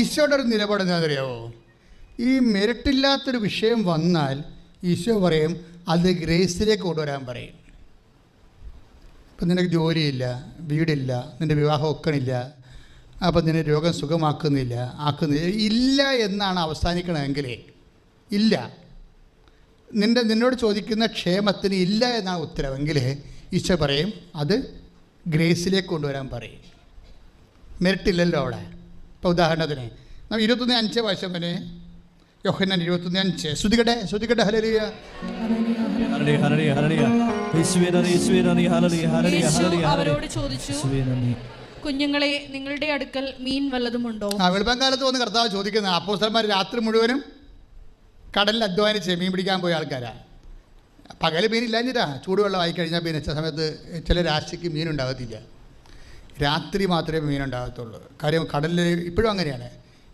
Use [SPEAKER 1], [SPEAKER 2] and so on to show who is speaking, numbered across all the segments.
[SPEAKER 1] ഈശോയുടെ ഒരു നിലപാട് എന്താണെന്നറിയാവോ? ഈ മെരിട്ടില്ലാത്തൊരു വിഷയം വന്നാൽ ഈശോ പറയും അത് ഗ്രേസിലേക്ക് കൊണ്ടുവരാൻ പറയും. ഇപ്പം നിനക്ക് ജോലിയില്ല വീടില്ല നിന്റെ വിവാഹം ഒക്കണില്ല അപ്പം നിന്നെ രോഗം സുഖമാക്കുന്നില്ല ആക്കുന്നില്ല ഇല്ല എന്നാണ് അവസാനിക്കണമെങ്കിൽ ഇല്ല. നിന്റെ നിന്നോട് ചോദിക്കുന്ന ക്ഷേമത്തിന് ഇല്ല എന്നാണ് ഉത്തരവെങ്കിൽ ഈശോ പറയും അത് ഗ്രേസിലേക്ക് കൊണ്ടുവരാൻ പറയും. മെരിട്ടില്ലല്ലോ അവിടെ. ഇപ്പോൾ ഉദാഹരണത്തിന് നമ്മൾ ഇരുപത്തൊന്ന് അഞ്ച് വശം വരെ യോഹന്നാൻ ഇരുപത്തൊന്ന് അഞ്ച്. ശ്രുതികട്ടെ? ശ്രുതികട്ടെ
[SPEAKER 2] അവരോട് ചോദിച്ചു കുഞ്ഞുങ്ങളെ നിങ്ങളുടെ അടുക്കൽ മീൻ വല്ലതുമുണ്ടോ
[SPEAKER 1] ആ വെളുപ്പംകാലത്ത് വന്ന് കർത്താവ് ചോദിക്കുന്നത് അപ്പോസ്റ്റർമാർ രാത്രി മുഴുവനും കടലിൽ അധ്വാനിച്ച് മീൻ പിടിക്കാൻ പോയ ആൾക്കാരാ. പകൽ മീനില്ലാഞ്ഞിട്ടാ ചൂടുവെള്ളം ആയി കഴിഞ്ഞാൽ പിന്നെ ചില സമയത്ത് ചില രാശിക്ക് മീനുണ്ടാകത്തില്ല രാത്രി മാത്രമേ മീനുണ്ടാകത്തുള്ളൂ. കാര്യം കടലിൽ ഇപ്പോഴും അങ്ങനെയാണ്.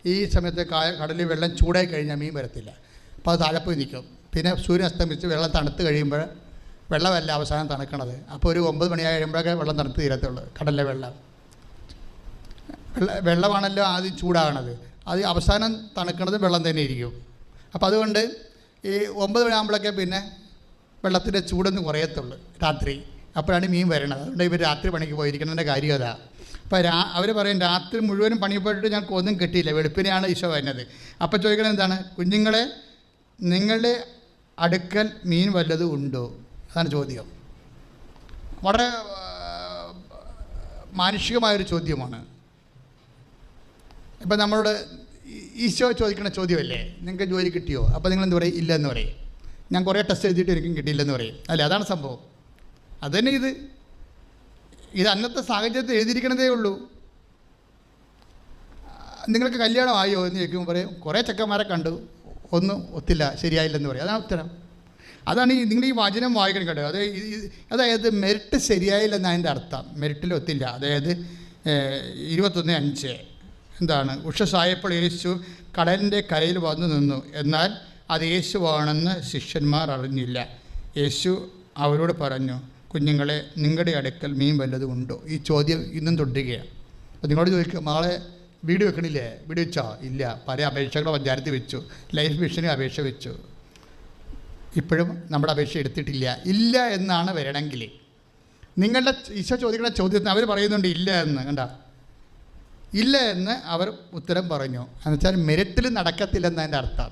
[SPEAKER 1] ഈ സമയത്ത് കടലിൽ വെള്ളം ചൂടായി കഴിഞ്ഞാൽ മീൻ വരത്തില്ല. അപ്പോൾ അത് തലപ്പ് നിൽക്കും. പിന്നെ സൂര്യൻ അസ്തമിച്ച് വെള്ളം തണുത്ത് കഴിയുമ്പോൾ വെള്ളമല്ല അവസാനം തണുക്കണത്. അപ്പോൾ ഒരു ഒമ്പത് മണിയായി കഴിയുമ്പോഴൊക്കെ വെള്ളം തണുത്ത് തീരത്തുള്ളൂ കടലിലെ വെള്ളം വെള്ളമാണല്ലോ ആദ്യം ചൂടാകണത്. അത് അവസാനം തണുക്കണത് വെള്ളം തന്നെ ഇരിക്കും. അപ്പോൾ അതുകൊണ്ട് ഈ ഒമ്പത് മണിയാകുമ്പോഴൊക്കെ പിന്നെ വെള്ളത്തിന്റെ ചൂടൊന്നും കുറയത്തുള്ളൂ രാത്രി. അപ്പോഴാണ് മീൻ വരണത്. അതുകൊണ്ട് ഇവർ രാത്രി പണിക്ക് പോയിരിക്കുന്നതിന്റെ കാര്യം അതാ. അപ്പോൾ രാ അവർ പറയും രാത്രി മുഴുവനും പണിപ്പെട്ടിട്ട് ഞങ്ങൾക്ക് ഒന്നും കിട്ടിയില്ല. വെളുപ്പിനെയാണ് ഈശോ വരുന്നത് അപ്പോൾ ചോദിക്കുന്നത് എന്താണ്? കുഞ്ഞുങ്ങളെ നിങ്ങളുടെ അടുക്കൽ മീൻ വല്ലതും ഉണ്ടോ? അതാണ് ചോദ്യം. വളരെ മാനുഷികമായൊരു ചോദ്യമാണ്. ഇപ്പം നമ്മളോട് ഈശോ ചോദിക്കുന്ന ചോദ്യമല്ലേ? നിങ്ങൾക്ക് ജോലി കിട്ടിയോ? അപ്പോൾ നിങ്ങൾ എന്ത് പറയും? ഇല്ലെന്ന് പറയും. ഞാൻ കുറേ ടെസ്റ്റ് എഴുതിയിട്ട് എനിക്കും കിട്ടിയില്ലെന്ന് പറയും. അല്ലേ? അതാണ് സംഭവം. അതുതന്നെ ഇത്. ഇത് അന്നത്തെ സാഹചര്യത്തിൽ എഴുതിയിരിക്കണതേ ഉള്ളൂ. നിങ്ങൾക്ക് കല്യാണം ആയോ എന്ന് ചോദിക്കുമ്പോൾ പറയും കുറേ ചെക്കന്മാരെ കണ്ടു. ഒന്നും ഒത്തില്ല ശരിയായില്ലെന്ന് പറയും. അതാണ് ഉത്തരം. അതാണ് ഈ നിങ്ങൾ ഈ വാചനം വായിക്കണം കേട്ടോ. അത് അതായത് മെറിറ്റ് ശരിയായില്ലെന്ന് അതിന്റെ അർത്ഥം. മെറിറ്റിൽ ഒത്തില്ല. അതായത് ഇരുപത്തൊന്ന് അഞ്ച്. എന്താണ്? ഉഷസായപ്പോൾ യേശു കടലിന്റെ കരയിൽ വന്നു നിന്നു. എന്നാൽ അത് യേശുവാണെന്ന് ശിഷ്യന്മാർ അറിഞ്ഞില്ല. യേശു അവരോട് പറഞ്ഞു കുഞ്ഞുങ്ങളെ നിങ്ങളുടെ അടുക്കൽ മീൻ വല്ലതും ഉണ്ടോ? ഈ ചോദ്യം ഇന്നും തുടരുകയാണ്. അപ്പോൾ നിങ്ങളോട് ചോദിക്കുക മകളെ വീട് വെക്കണില്ലേ? വീട് വെച്ചോ? ഇല്ല. പല അപേക്ഷകളും പഞ്ചായത്ത് വെച്ചു. ലൈഫ് മിഷനും അപേക്ഷ വെച്ചു. ഇപ്പോഴും നമ്മുടെ അപേക്ഷ എടുത്തിട്ടില്ല. ഇല്ല എന്നാണ് വരണമെങ്കിൽ നിങ്ങളുടെ ഈശോ ചോദിക്കുന്ന ചോദ്യത്തിന് അവർ പറയുന്നുണ്ട് ഇല്ല എന്ന്. കണ്ട? ഇല്ല എന്ന് അവർ ഉത്തരം പറഞ്ഞു. എന്നുവെച്ചാൽ മെരിറ്റിൽ നടക്കത്തില്ലെന്ന് അതിന്റെ അർത്ഥം.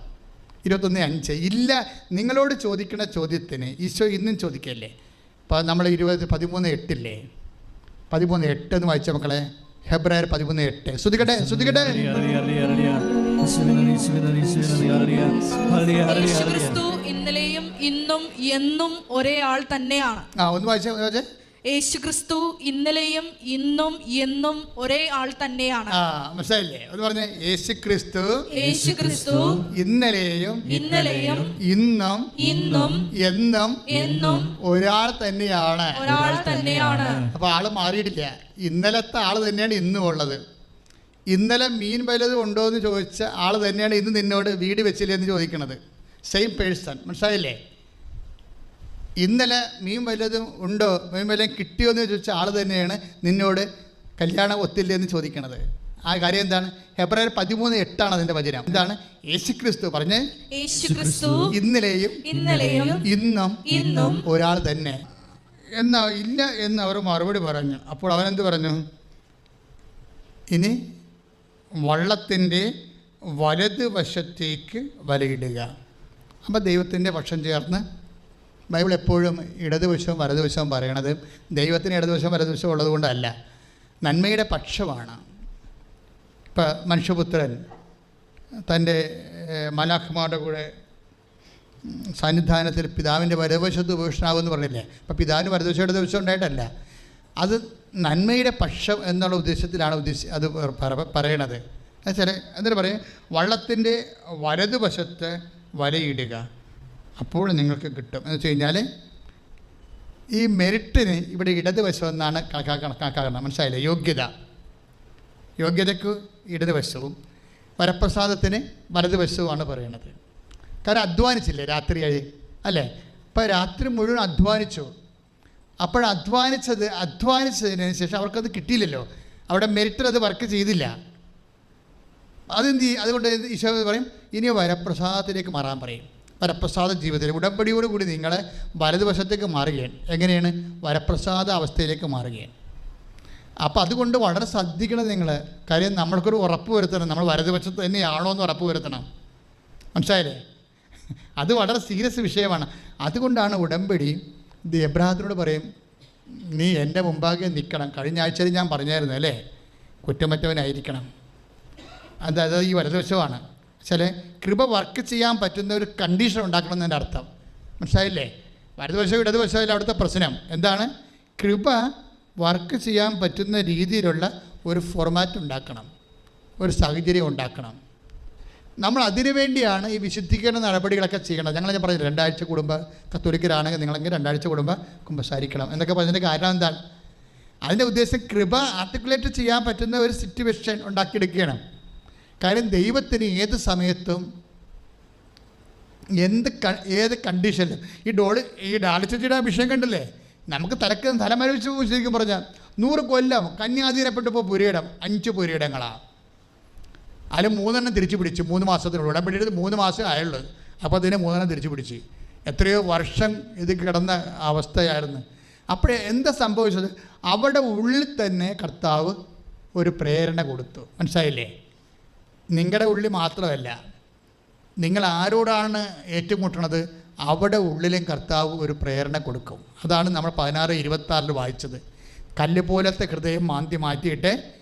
[SPEAKER 1] ഇരുപത്തൊന്ന് അഞ്ച്. ഇല്ല നിങ്ങളോട് ചോദിക്കുന്ന ചോദ്യത്തിന് ഈശോ ഇന്നും ചോദിക്കല്ലേ? അപ്പോൾ നമ്മൾ ഇരുപത് പതിമൂന്ന് എട്ടില്ലേ? പതിമൂന്ന് എട്ട് എന്ന് വായിച്ച മക്കളെ. ഹെബ്രായർ പതിമൂന്ന് എട്ട്. ശ്രുതികട്ടെ ശ്രുതികട്ടെ.
[SPEAKER 2] ഇന്നലെയും ഇന്നും എന്നും ഒരേ ആൾ തന്നെയാണ്.
[SPEAKER 1] ആ ഒന്ന് വായിച്ച ഒന്ന് വായിച്ചേ.
[SPEAKER 2] യേശു ക്രിസ്തു ഇന്നലെയും ഇന്നും എന്നും ഒരേ ആൾ തന്നെയാണ്.
[SPEAKER 1] മനസ്സിലായില്ലേ? ഒന്ന് പറഞ്ഞേ യേശു ക്രിസ്തു
[SPEAKER 2] യേശു ക്രിസ്തു
[SPEAKER 1] ഇന്നലെയും
[SPEAKER 2] ഇന്നലെയും
[SPEAKER 1] ഇന്നും
[SPEAKER 2] ഇന്നും
[SPEAKER 1] എന്നും
[SPEAKER 2] എന്നും
[SPEAKER 1] ഒരാൾ തന്നെയാണ്.
[SPEAKER 2] ഒരാൾ തന്നെയാണ്.
[SPEAKER 1] അപ്പൊ ആൾ മാറിയിട്ടില്ല. ഇന്നലത്തെ ആൾ തന്നെയാണ് ഇന്നും ഉള്ളത്. ഇന്നലെ മീൻ വല്ലതും ഉണ്ടോ എന്ന് ചോദിച്ച ആൾ തന്നെയാണ് ഇന്ന് നിന്നോട് വീട് വെച്ചില്ലേ എന്ന് ചോദിക്കണത്. സെയിം പേഴ്സൺ മനസ്സിലായില്ലേ? ഇന്നലെ മീൻ വല്ലതും ഉണ്ടോ? മീൻ വല്ലതും കിട്ടിയോ എന്ന് ചോദിച്ച ആൾ തന്നെയാണ് നിന്നോട് കല്യാണം ഒത്തില്ലേ എന്ന് ചോദിക്കണത്. ആ കാര്യം എന്താണ്? ഹെബ്രായർ പതിമൂന്ന് എട്ടാണ് അതിന്റെ വചനം. എന്താണ്? യേശുക്രിസ്തു പറഞ്ഞ്. ഇന്നലെയും
[SPEAKER 2] ഇന്നലെയും
[SPEAKER 1] ഇന്നും
[SPEAKER 2] ഇന്നും
[SPEAKER 1] ഒരാൾ തന്നെ. എന്നാ ഇല്ല എന്ന് അവർ മറുപടി പറഞ്ഞു. അപ്പോൾ അവൻ അവനെന്ത് പറഞ്ഞു? ഇനി വള്ളത്തിന്റെ വലതുവശത്തേക്ക് വലയിടുക. അപ്പോൾ ദൈവത്തിന്റെ പക്ഷം ചേർന്ന് ബൈബിൾ എപ്പോഴും ഇടതുവശവും വലതുവശവും പറയണത് ദൈവത്തിന് ഇടതുവശവും വലതുവശവും ഉള്ളതുകൊണ്ടല്ല. നന്മയുടെ പക്ഷമാണ്. ഇപ്പം മനുഷ്യപുത്രൻ തന്റെ മലാഖമാരുടെ കൂടെ സന്നിധാനത്തിൽ പിതാവിന്റെ വലതുവശത്ത് ഉപേക്ഷണാവെന്ന് പറഞ്ഞില്ലേ? പിതാവിന്റെ പിതാവിന് വലതുവശം ഇടതുവശം ഉണ്ടായിട്ടല്ല. അത് നന്മയുടെ പക്ഷം എന്നുള്ള ഉദ്ദേശത്തിലാണ് ഉദ്ദേശി അത് പറ- പറയണത്. എന്നുവെച്ചാൽ എന്നിട്ട് പറയും വള്ളത്തിന്റെ വലതുവശത്ത് വലയിടുക. അപ്പോൾ നിങ്ങൾക്ക് കിട്ടും. എന്ന് വെച്ച് കഴിഞ്ഞാൽ ഈ മെറിറ്റിന് ഇവിടെ ഇടതുവശം എന്നാണ് കണക്കാ കണക്കാക്കുന്നത്. മനസ്സിലായില്ലേ? യോഗ്യത. യോഗ്യതയ്ക്ക് ഇടതുവശവും വരപ്രസാദത്തിന് വലതുവശവുമാണ് പറയുന്നത്. കാരണം അധ്വാനിച്ചില്ലേ രാത്രിയായി? അല്ലേ? ഇപ്പം രാത്രി മുഴുവൻ അധ്വാനിച്ചു. അപ്പോൾ അധ്വാനിച്ചത് അധ്വാനിച്ചതിന് ശേഷം അവർക്കത് കിട്ടിയില്ലല്ലോ. അവിടെ മെറിറ്റിൽ അത് വർക്ക് ചെയ്തില്ല. അതെന്ത് അതുകൊണ്ട് ഈശോ പറയും ഇനി വരപ്രസാദത്തിലേക്ക് മാറാൻ പറയും. വരപ്രസാദ ജീവിതത്തിൽ ഉടമ്പടിയോട് കൂടി നിങ്ങൾ വലതുവശത്തേക്ക് മാറുകയാണ്. എങ്ങനെയാണ്? വരപ്രസാദ അവസ്ഥയിലേക്ക് മാറുകയാണ്. അപ്പോൾ അതുകൊണ്ട് വളരെ ശ്രദ്ധിക്കണം നിങ്ങൾ കാര്യം നമ്മൾക്കൊരു ഉറപ്പ് വരുത്തണം. നമ്മൾ വലതുവശത്ത് തന്നെയാണോ എന്ന് ഉറപ്പ് വരുത്തണം. മനസ്സിലായില്ലേ? അത് വളരെ സീരിയസ് വിഷയമാണ്. അതുകൊണ്ടാണ് ഉടമ്പടി എബ്രാഹിനോട് പറയും നീ എന്റെ മുമ്പാകെ നിൽക്കണം. കഴിഞ്ഞ ആഴ്ചയിൽ ഞാൻ പറഞ്ഞായിരുന്നു അല്ലേ? കുറ്റമറ്റവനായിരിക്കണം. അതായത് ഈ വലതുവശമാണ്. ചില കൃപ വർക്ക് ചെയ്യാൻ പറ്റുന്ന ഒരു കണ്ടീഷൻ ഉണ്ടാക്കണം എന്നതിന്റെ അർത്ഥം. മനസ്സിലായില്ലേ? വലതുവശവും ഇടതുവശവും അവിടുത്തെ പ്രശ്നം. എന്താണ്? കൃപ വർക്ക് ചെയ്യാൻ പറ്റുന്ന രീതിയിലുള്ള ഒരു ഫോർമാറ്റ് ഉണ്ടാക്കണം. ഒരു സാഹചര്യം ഉണ്ടാക്കണം. നമ്മൾ അതിനു വേണ്ടിയാണ് ഈ വിശുദ്ധീകരണ നടപടികളൊക്കെ ചെയ്യണം ഞങ്ങൾ ഞാൻ പറഞ്ഞില്ല രണ്ടാഴ്ച കുടുംബ കത്തോലിക്കരാണെങ്കിൽ നിങ്ങളെങ്കിൽ രണ്ടാഴ്ച കുടുംബം കുമ്പസാരിക്കണം. എന്നൊക്കെ പറഞ്ഞതിന്റെ കാരണം എന്താണ്? അതിന്റെ ഉദ്ദേശം കൃപ ആർട്ടിക്കുലേറ്റ് ചെയ്യാൻ പറ്റുന്ന ഒരു സിറ്റുവേഷൻ ഉണ്ടാക്കിയെടുക്കുകയാണ്. കാര്യം ദൈവത്തിന് ഏത് സമയത്തും എന്ത് ഏത് കണ്ടീഷനിലും ഈ ഡോളി ഈ ഡാളിച്ചയുടെ വിഷയം കണ്ടില്ലേ? നമുക്ക് തലക്ക് തലമരവിച്ച് ശരിക്കും പറഞ്ഞാൽ. നൂറ് കൊല്ലം കന്യാധീനപ്പെട്ടപ്പോൾ പുരയിടം അഞ്ച് പുരയിടങ്ങളാണ് അതിൽ മൂന്നെണ്ണം തിരിച്ചു പിടിച്ചു മൂന്ന് മാസത്തിനുള്ളിൽ. ഉടമ്പടിയിട്ട് മൂന്ന് മാസം ആയുള്ളൂ. അപ്പോൾ അതിനെ മൂന്നെണ്ണം തിരിച്ചു പിടിച്ച്. എത്രയോ വർഷം ഇത് കിടന്ന അവസ്ഥയായിരുന്നു. അപ്പോഴേ എന്താ സംഭവിച്ചത്? അവിടെ ഉള്ളിൽ തന്നെ കർത്താവ് ഒരു പ്രേരണ കൊടുത്തു. മനസ്സിലായില്ലേ? നിങ്ങളുടെ ഉള്ളിൽ മാത്രമല്ല നിങ്ങൾ ആരോടാണ് ഏറ്റുമുട്ടണത്? അവിടെ ഉള്ളിലും കർത്താവ് ഒരു പ്രേരണ കൊടുക്കും. അതാണ് നമ്മൾ പതിനാറ് ഇരുപത്താറിൽ വായിച്ചത്. കല്ല് പോലത്തെ ഹൃദയം മാന്തി മാറ്റിയിട്ട്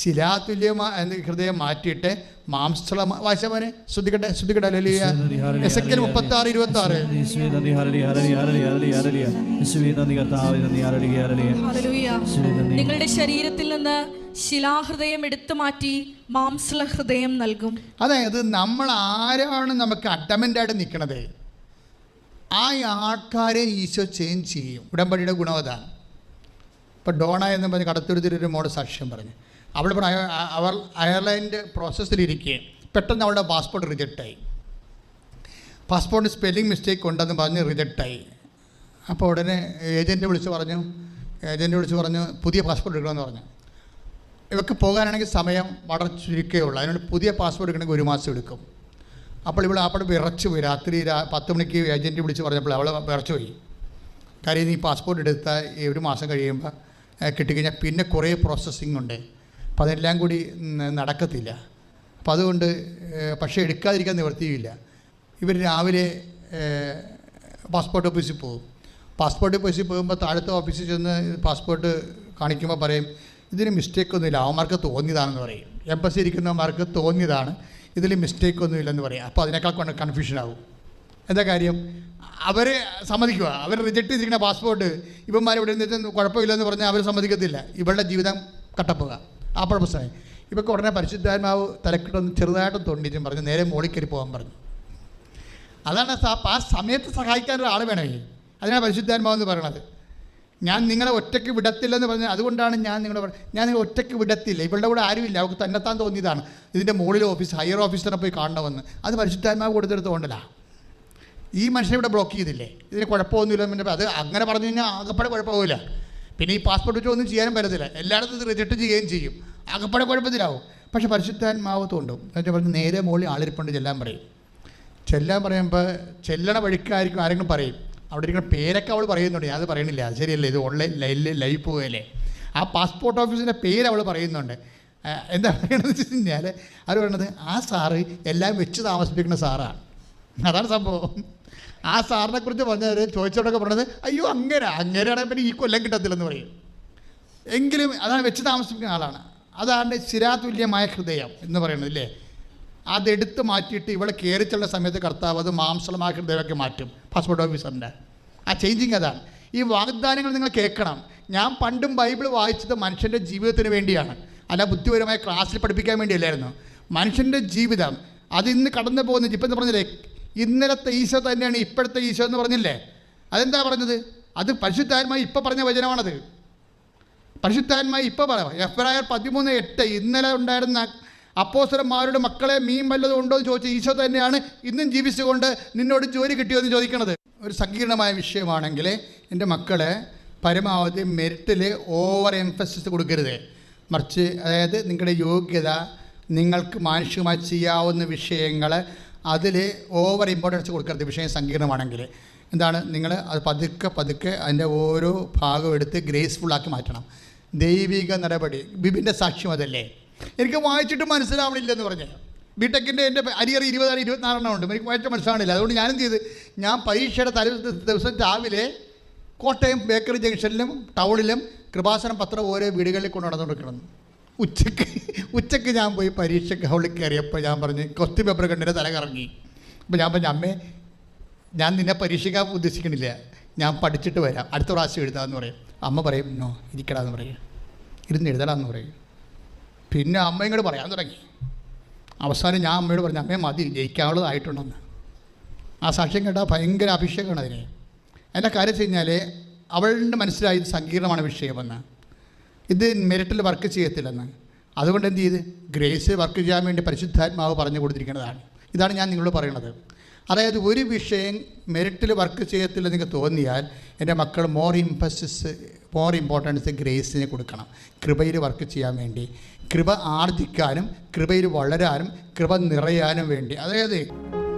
[SPEAKER 1] ശിലാതുല്യമായ ഹൃദയം മാറ്റിയിട്ട് മാംസള വാശവനെ ശ്രദ്ധിക്കട്ടെ? ശ്രദ്ധിക്കട്ടെ? എസ് എൽ മുപ്പത്തി ആറ് ഇരുപത്തി ആറ്.
[SPEAKER 2] നിങ്ങളുടെ ശരീരത്തിൽ നിന്ന് ശിലാഹൃദയം എടുത്തു മാറ്റി മാംസള ഹൃദയം നൽകും.
[SPEAKER 1] അതായത് നമ്മൾ ആരാണ് നമുക്ക് അഡമന്റായിട്ട് നിൽക്കണത് ആ ആൾക്കാരെ ഈശോ ചേഞ്ച് ചെയ്യും. ഉടമ്പടിയുടെ ഗുണവതാണ് ഇപ്പം ഡോണ എന്ന് പറഞ്ഞ് ഒരു മോഡ് സാക്ഷ്യം പറഞ്ഞു. അവൾ അ- അവർ അയർലൻഡ് പ്രോസസ്സിലിരിക്കുകയും പെട്ടെന്ന് അവളുടെ പാസ്പോർട്ട് റിജക്റ്റായി പാസ്പോർട്ട് സ്പെല്ലിംഗ് മിസ്റ്റേക്ക് ഉണ്ടെന്ന് പറഞ്ഞ് റിജക്റ്റായി അപ്പോൾ ഉടനെ ഏജന്റ് വിളിച്ച് പറഞ്ഞു ഏജന്റ് വിളിച്ച് പറഞ്ഞു പുതിയ പാസ്പോർട്ട് എടുക്കണമെന്ന് പറഞ്ഞു. ഇവർക്ക് പോകാനാണെങ്കിൽ സമയം വളരെ ചുരുക്കേ ഉള്ളൂ അതിനോട് പുതിയ പാസ്പോർട്ട് എടുക്കണമെങ്കിൽ ഒരു മാസം എടുക്കും. അപ്പോൾ ഇവിടെ അപ്പോൾ വിറച്ചു പോയി. രാത്രി പത്ത് മണിക്ക് ഏജന്റ് വിളിച്ച് പറഞ്ഞപ്പോൾ അവൾ വിറച്ചു പോയി. കാര്യം ഈ പാസ്പോർട്ട് എടുത്താൽ ഒരു മാസം കഴിയുമ്പോൾ കിട്ടിക്കഴിഞ്ഞാൽ പിന്നെ കുറേ പ്രോസസ്സിംഗ് ഉണ്ട്. അപ്പോൾ അതെല്ലാം കൂടി നടക്കത്തില്ല. അപ്പം അതുകൊണ്ട് പക്ഷേ എടുക്കാതിരിക്കാൻ നിവർത്തിയില്ല ഇവർ രാവിലെ പാസ്പോർട്ട് ഓഫീസിൽ പോകും. പാസ്പോർട്ട് ഓഫീസിൽ പോകുമ്പോൾ താഴത്തെ ഓഫീസിൽ ചെന്ന് പാസ്പോർട്ട് കാണിക്കുമ്പോൾ പറയും ഇതിന് മിസ്റ്റേക്ക് ഒന്നുമില്ല അവന്മാർക്ക് തോന്നിയതാണെന്ന് പറയും. എംബസി ഇരിക്കുന്നവന്മാർക്ക് തോന്നിയതാണ്. ഇതിൽ മിസ്റ്റേക്ക് ഒന്നുമില്ലെന്ന് പറയും. അപ്പോൾ അതിനേക്കാൾ കൺഫ്യൂഷൻ ആവും എന്താ കാര്യം? അവർ സമ്മതിക്കുക. അവർ റിജക്റ്റ് ചെയ്തിരിക്കുന്ന പാസ്പോർട്ട് ഇവന്മാർ ഇവിടെ നിന്ന് കുഴപ്പമില്ലെന്ന് പറഞ്ഞാൽ അവർ സമ്മതിക്കത്തില്ല. ഇവളുടെ ജീവിതം കട്ടപ്പുക. ആ പ്രശ്നമായി ഇവർക്ക് ഉടനെ പരിശുദ്ധാത്മാവ് തലക്കിട്ടൊന്ന് ചെറുതായിട്ട് തൊണ്ടിച്ചും പറഞ്ഞു നേരെ മോളിക്കരി പോകാൻ പറഞ്ഞു. അതാണ് ആ സമയത്ത് സഹായിക്കാൻ ഒരാൾ വേണമേ അതിനാണ് പരിശുദ്ധാത്മാവ് എന്ന് പറയണത്. ഞാൻ നിങ്ങളെ ഒറ്റയ്ക്ക് വിടത്തില്ലെന്ന് പറഞ്ഞാൽ അതുകൊണ്ടാണ് ഞാൻ നിങ്ങളെ ഞാൻ നിങ്ങളെ ഒറ്റയ്ക്ക് വിടത്തില്ല. ഇവളുടെ കൂടെ ആരുമില്ല. അവൾക്ക് തന്നെത്താൻ തോന്നിയതാണ്. ഇതിന്റെ മുകളിൽ ഓഫീസ് ഹയർ ഓഫീസറെ പോയി കാണണമെന്ന്. അത് പരിശുദ്ധാത്മാവ് കൊടുത്തെടുത്ത് കൊണ്ടല്ല. ഈ മനുഷ്യനെ ഇവിടെ ബ്ലോക്ക് ചെയ്തില്ലേ? ഇതിന് കുഴപ്പമൊന്നുമില്ല അത് അങ്ങനെ പറഞ്ഞു കഴിഞ്ഞാൽ ആകെപ്പാടെ കുഴപ്പമില്ല. പിന്നെ ഈ പാസ്പോർട്ട് വെച്ച് ഒന്നും ചെയ്യാനും പറ്റത്തില്ല. എല്ലായിടത്തും റിജക്റ്റ് ചെയ്യുകയും ചെയ്യും. ആകപ്പാടെ കുഴപ്പത്തിലാവും. പക്ഷേ പരിശുദ്ധാത്മാവ് തോണ്ടും. എന്നിട്ട് പറഞ്ഞ് നേരെ മുകളിൽ ആളിരിപ്പുണ്ട് ചെല്ലാൻ പറയും. ചെല്ലാൻ പറയുമ്പോൾ ചെല്ലണ വഴിക്കായിരിക്കും ആരെങ്കിലും പറയും. അവിടെ ഇരിക്കുന്ന പേരൊക്കെ അവൾ പറയുന്നുണ്ട്. ഞാൻ അത് പറയണില്ല. അത് ശരിയല്ലേ? ഇത് ഓൺലൈൻ ലൈവ് ലൈവ് പോകല്ലേ ആ പാസ്പോർട്ട് ഓഫീസിന്റെ പേര് അവൾ പറയുന്നുണ്ട്. എന്താ പറയണതെന്ന് വെച്ച് കഴിഞ്ഞാൽ അവർ പറയണത് ആ സാറ് എല്ലാം വെച്ച് താമസിപ്പിക്കുന്ന സാറാണ് അതാണ് സംഭവം. ആ സാറിനെ കുറിച്ച് പറഞ്ഞവർ ചോദിച്ചോടൊക്കെ പറഞ്ഞത് അയ്യോ അങ്ങനെ അങ്ങനെയാണെങ്കിൽ പിന്നെ ഈ കൊല്ലം കിട്ടത്തില്ലെന്ന് പറയും. എങ്കിലും അതാണ് വെച്ച് താമസിക്കുന്ന ആളാണ്. അതാണ് ശിരാതുല്യമായ ഹൃദയം എന്ന് പറയുന്നത് ഇല്ലേ? അതെടുത്ത് മാറ്റിയിട്ട് ഇവിടെ കയറിച്ചുള്ള സമയത്ത് കർത്താവ് അത് മാംസളമായ ഹൃദയമൊക്കെ മാറ്റും. പാസ്പോർട്ട് ഓഫീസറിന്റെ ആ ചേഞ്ചിങ് അതാണ്. ഈ വാഗ്ദാനങ്ങൾ നിങ്ങൾ കേൾക്കണം. ഞാൻ പണ്ടും ബൈബിൾ വായിച്ചത് മനുഷ്യന്റെ ജീവിതത്തിന് വേണ്ടിയാണ്. അല്ല ബുദ്ധിപരമായ ക്ലാസ്സിൽ പഠിപ്പിക്കാൻ വേണ്ടിയല്ലായിരുന്നു. മനുഷ്യന്റെ ജീവിതം അത് ഇന്ന് കടന്നു പോകുന്ന ഇപ്പം പറഞ്ഞില്ലേ? ഇന്നലത്തെ ഈശോ തന്നെയാണ് ഇപ്പോഴത്തെ ഈശോ എന്ന് പറഞ്ഞില്ലേ? അതെന്താ പറഞ്ഞത്? അത് പരിശുദ്ധാത്മായി ഇപ്പം പറഞ്ഞ വചനമാണത്. പരിശുദ്ധാത്മായി ഇപ്പോൾ പറയാം എഫ്രായർ പതിമൂന്ന് എട്ട് ഇന്നലെ ഉണ്ടായിരുന്ന അപ്പോസരന്മാരുടെ മക്കളെ മീൻ വല്ലതും ഉണ്ടോ എന്ന് ചോദിച്ച ഈശോ തന്നെയാണ് ഇന്നും ജീവിച്ചുകൊണ്ട് നിന്നോട് ജോലി കിട്ടിയോ എന്ന് ചോദിക്കണത്. ഒരു സങ്കീർണമായ വിഷയമാണെങ്കിൽ എന്റെ മക്കളെ പരമാവധി മെരിറ്റിൽ ഓവർ എംഫസിസ് കൊടുക്കരുത്. മറിച്ച് അതായത് നിങ്ങളുടെ യോഗ്യത നിങ്ങൾക്ക് മാനുഷികമായി ചെയ്യാവുന്ന വിഷയങ്ങൾ അതിൽ ഓവർ ഇമ്പോർട്ടൻസ് കൊടുക്കരുത്. വിഷയം സങ്കീർണമാണെങ്കിൽ. എന്താണ്? നിങ്ങൾ അത് പതുക്കെ പതുക്കെ അതിന്റെ ഓരോ ഭാഗം എടുത്ത് ഗ്രേസ്ഫുള്ളാക്കി മാറ്റണം. ദൈവിക നടപടി. ബിബിന്റെ സാക്ഷ്യം അതല്ലേ? എനിക്ക് വായിച്ചിട്ട് മനസ്സിലാവണില്ലെന്ന് പറഞ്ഞു. ബിടെക്കിന്റെ എന്റെ അരിയർ ഇരുപതാറ് ഇരുപത്തിനാലെണ്ണം ഉണ്ട്. എനിക്ക് വായിച്ച മനസ്സിലാവണില്ല. അതുകൊണ്ട് ഞാനെന്ത് ചെയ്ത്. ഞാൻ പരീക്ഷയുടെ തലേ ദിവസം രാവിലെ കോട്ടയം ബേക്കറി ജംഗ്ഷനിലും ടൗണിലും കൃപാസനം പത്രം ഓരോ വീടുകളിൽ കൊണ്ടു നടന്നുകൊണ്ടിരിക്കണം ഉച്ചയ്ക്ക് ഉച്ചയ്ക്ക് ഞാൻ പോയി പരീക്ഷയ്ക്ക് ഹോളിൽ കയറിയപ്പോൾ ഞാൻ പറഞ്ഞ് കൊത്തി പേപ്പർ കണ്ടിട്ട് തല കറങ്ങി. അപ്പോൾ ഞാൻ പറഞ്ഞു അമ്മേ ഞാൻ നിന്നെ പരീക്ഷിക്കാൻ ഉദ്ദേശിക്കണില്ല. ഞാൻ പഠിച്ചിട്ട് വരാം. അടുത്ത പ്രാവശ്യം എഴുതാമെന്ന് പറയും. അമ്മ പറയും നോ ഇരിക്കടാന്ന് പറയും. ഇരുന്ന് എഴുതടാന്ന് പറയും. പിന്നെ അമ്മ ഇങ്ങോട്ട് പറയാൻ തുടങ്ങി. അവസാനം ഞാൻ അമ്മയോട് പറഞ്ഞു അമ്മയെ മതി ജയിക്കാനുള്ളതായിട്ടുണ്ടെന്ന്. ആ സാക്ഷ്യം കേട്ടാൽ ഭയങ്കര അഭിഷേകമാണ് അതിന്. എന്റെ കാര്യം വെച്ച് കഴിഞ്ഞാൽ അവളുടെ മനസ്സിലായി സങ്കീർണമാണ് വിഷയമെന്ന്. ഇത് മെറിറ്റിൽ വർക്ക് ചെയ്യത്തില്ലെന്ന്. അതുകൊണ്ട് എന്ത് ചെയ്ത്? ഗ്രേസ് വർക്ക് ചെയ്യാൻ വേണ്ടി പരിശുദ്ധാത്മാവ് പറഞ്ഞു കൊടുത്തിരിക്കുന്നതാണ്. ഇതാണ് ഞാൻ നിങ്ങളോട് പറയുന്നത് അതായത് ഒരു വിഷയം മെറിറ്റിൽ വർക്ക് ചെയ്യത്തില്ല നിങ്ങൾക്ക് തോന്നിയാൽ എന്റെ മക്കൾ മോർ ഇമ്പസിസ് മോർ ഇമ്പോർട്ടൻസ് ഗ്രേസിന് കൊടുക്കണം. കൃപയിൽ വർക്ക് ചെയ്യാൻ വേണ്ടി. കൃപ ആർജിക്കാനും കൃപയിൽ വളരാനും കൃപ നിറയാനും വേണ്ടി. അതായത്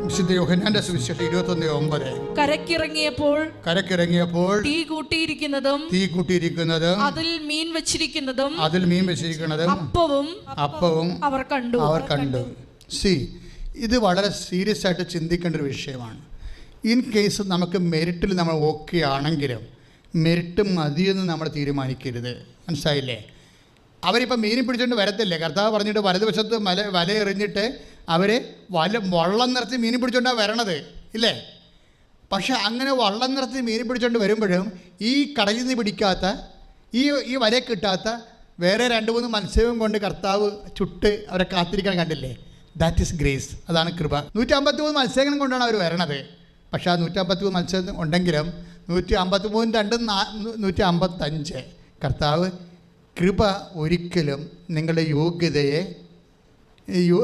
[SPEAKER 1] വിശുദ്ധ യോഹന്നാന്റെ സുവിശേഷം ഇരുപത്തൊന്ന് ഒമ്പത്.
[SPEAKER 2] കരക്കിറങ്ങിയപ്പോൾ
[SPEAKER 1] കരക്കിറങ്ങിയപ്പോൾ
[SPEAKER 2] തീ കൂട്ടിയിരിക്കുന്നതും
[SPEAKER 1] തീ കൂട്ടിയിരിക്കുന്നതും
[SPEAKER 2] അതിൽ മീൻ വെച്ചിരിക്കുന്നതും
[SPEAKER 1] അതിൽ മീൻ വെച്ചിരിക്കുന്നതും
[SPEAKER 2] അപ്പവും
[SPEAKER 1] അപ്പവും
[SPEAKER 2] അവർ കണ്ടു.
[SPEAKER 1] അവർ കണ്ടു. സി ഇത് വളരെ സീരിയസ് ആയിട്ട് ചിന്തിക്കേണ്ട ഒരു വിഷയമാണ്. ഇൻ കേസ് നമുക്ക് മെറിറ്റിൽ നമ്മൾ ഓക്കെ ആണെങ്കിലും മെറിറ്റ് മതിയെന്ന് നമ്മൾ തീരുമാനിക്കരുത്. മനസ്സിലായില്ലേ? അവരിപ്പോൾ മീനും പിടിച്ചുകൊണ്ട് വരത്തില്ലേ? കർത്താവ് പറഞ്ഞിട്ട് വലതുവശത്ത് മല വല എറിഞ്ഞിട്ട് അവർ വല വള്ളം നിറച്ച് മീൻ പിടിച്ചുകൊണ്ടാണ് വരണത് ഇല്ലേ? പക്ഷെ അങ്ങനെ വള്ളം നിറച്ച് മീൻ പിടിച്ചുകൊണ്ട് വരുമ്പോഴും ഈ കടലിൽ നിന്ന് പിടിക്കാത്ത ഈ ഈ വര കിട്ടാത്ത വേറെ രണ്ട് മൂന്ന് മത്സ്യവും കൊണ്ട് കർത്താവ് ചുട്ട് അവരെ കാത്തിരിക്കാൻ കണ്ടില്ലേ? ദാറ്റ് ഈസ് ഗ്രേസ് അതാണ് കൃപ. നൂറ്റി അമ്പത്തി മൂന്ന് മത്സ്യങ്ങളും കൊണ്ടാണ് അവർ വരണത്. പക്ഷേ ആ നൂറ്റി അമ്പത്തി മൂന്ന് മത്സ്യം ഉണ്ടെങ്കിലും നൂറ്റി അമ്പത്തി മൂന്ന് രണ്ട് നൂറ്റി അമ്പത്തഞ്ച് കർത്താവ് കൃപ ഒരിക്കലും നിങ്ങളുടെ യോഗ്യതയെ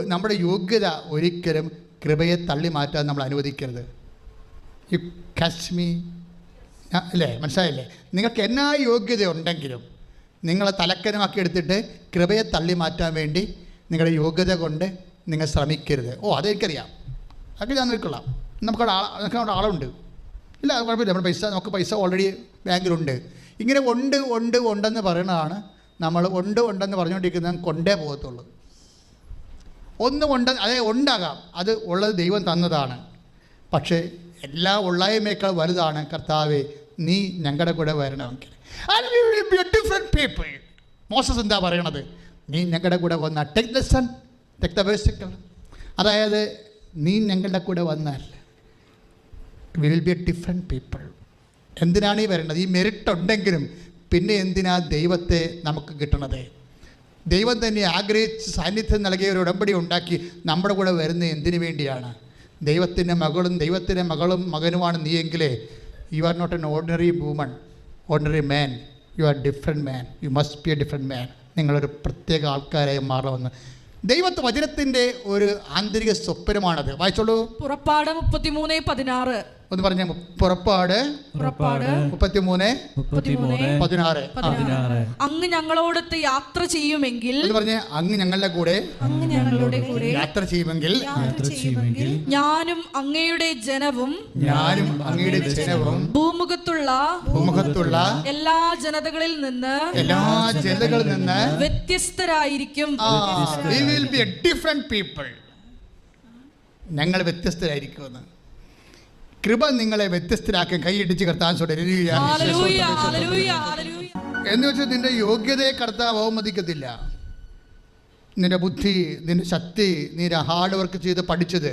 [SPEAKER 1] നമ്മുടെ യോഗ്യത ഒരിക്കലും കൃപയെ തള്ളി മാറ്റാൻ നമ്മൾ അനുവദിക്കരുത്. യു കാച്ച് അല്ലേ മനസ്സിലായില്ലേ? നിങ്ങൾക്ക് എന്നാ യോഗ്യത ഉണ്ടെങ്കിലും നിങ്ങളെ തലക്കനമാക്കി എടുത്തിട്ട് കൃപയെ തള്ളി മാറ്റാൻ വേണ്ടി നിങ്ങളുടെ യോഗ്യത കൊണ്ട് നിങ്ങൾ ശ്രമിക്കരുത്. ഓ അതെനിക്കറിയാം. അതൊക്കെ ഞാൻ നിൽക്കൊള്ളാം നമുക്കവിടെ ആൾ നമുക്ക് അവിടെ ആളുണ്ട്. ഇല്ല അത് കുഴപ്പമില്ല. നമ്മുടെ പൈസ നമുക്ക് പൈസ ഓൾറെഡി ബാങ്കിലുണ്ട്. ഇങ്ങനെ ഉണ്ട് ഉണ്ട് ഉണ്ടെന്ന് പറയുന്നതാണ് നമ്മൾ ഉണ്ട് ഉണ്ടെന്ന് പറഞ്ഞുകൊണ്ടിരിക്കുന്നത് കൊണ്ടേ പോകത്തുള്ളൂ. ഒന്നും ഉണ്ട് അതെ ഉണ്ടാകാം. അത് ഉള്ളത് ദൈവം തന്നതാണ്. പക്ഷേ എല്ലാ ഉള്ളായ്മയേക്കാൾ വലുതാണ് കർത്താവെ നീ ഞങ്ങളുടെ കൂടെ വരണമെങ്കിൽ. ഡിഫറെന്റ് പീപ്പിൾ മോസസ് എന്താ പറയണത്? നീ ഞങ്ങളുടെ കൂടെ വന്ന take the sun take the ബേസിക്കൽ അതായത് നീ ഞങ്ങളുടെ കൂടെ വന്നാൽ will be a different people എന്തിനാണ് ഈ വരേണ്ടത്? ഈ മെറിറ്റ് ഉണ്ടെങ്കിലും പിന്നെ എന്തിനാ ദൈവത്തെ നമുക്ക് കിട്ടണത്? ദൈവം തന്നെ ആഗ്രഹിച്ച് സാന്നിധ്യം നൽകിയ ഒരു ഉടമ്പടി ഉണ്ടാക്കി നമ്മുടെ കൂടെ വരുന്നത് എന്തിനു വേണ്ടിയാണ്? ദൈവത്തിന്റെ മകളും ദൈവത്തിന്റെ മകളും മകനുമാണ് നീ നീയെങ്കിലേ you are not an ordinary woman ordinary man you are different man you must be a different man നിങ്ങളൊരു പ്രത്യേക ആൾക്കാരായി മാറണമെന്ന്. ദൈവത്വ വചനത്തിന്റെ ഒരു ആന്തരിക സ്വപ്നമാണത്. വായിച്ചോളൂ.
[SPEAKER 2] പുറപ്പാട് മുപ്പത്തിമൂന്ന് പതിനാറ്.
[SPEAKER 1] ഒന്ന് പറഞ്ഞ പുറപ്പാട്. മുപ്പത്തിമൂന്ന്. പതിനാറ്.
[SPEAKER 2] അങ്ങ് ഞങ്ങളോടൊത്ത് യാത്ര ചെയ്യുമെങ്കിൽ
[SPEAKER 1] പറഞ്ഞ അങ്ങ് ഞങ്ങളുടെ കൂടെ. യാത്ര ചെയ്യുമെങ്കിൽ
[SPEAKER 2] ഞാനും അങ്ങയുടെ ജനവും
[SPEAKER 1] ഞാനും അങ്ങയുടെ ജനവും
[SPEAKER 2] ഭൂമുഖത്തുള്ള
[SPEAKER 1] ഭൂമുഖത്തുള്ള
[SPEAKER 2] എല്ലാ ജനതകളിൽ നിന്ന്
[SPEAKER 1] എല്ലാ ജനതകളിൽ നിന്ന്
[SPEAKER 2] വ്യത്യസ്തരായിരിക്കും.
[SPEAKER 1] Will be a different people ഞങ്ങൾ വ്യത്യസ്തരായിരിക്കുമെന്ന്. കൃപ നിങ്ങളെ വ്യത്യസ്തരാക്കാൻ കൈയിടിച്ച് കർത്താൻ
[SPEAKER 2] ഹല്ലേലൂയ, ഹല്ലേലൂയ, ഹല്ലേലൂയ.
[SPEAKER 1] എന്ന് വെച്ചാൽ നിന്റെ യോഗ്യതയെ കർത്താവ് അവമതിക്കത്തില്ല. നിന്റെ ബുദ്ധി നിന്റെ ശക്തി നീ ഹാർഡ് വർക്ക് ചെയ്ത് പഠിച്ചത്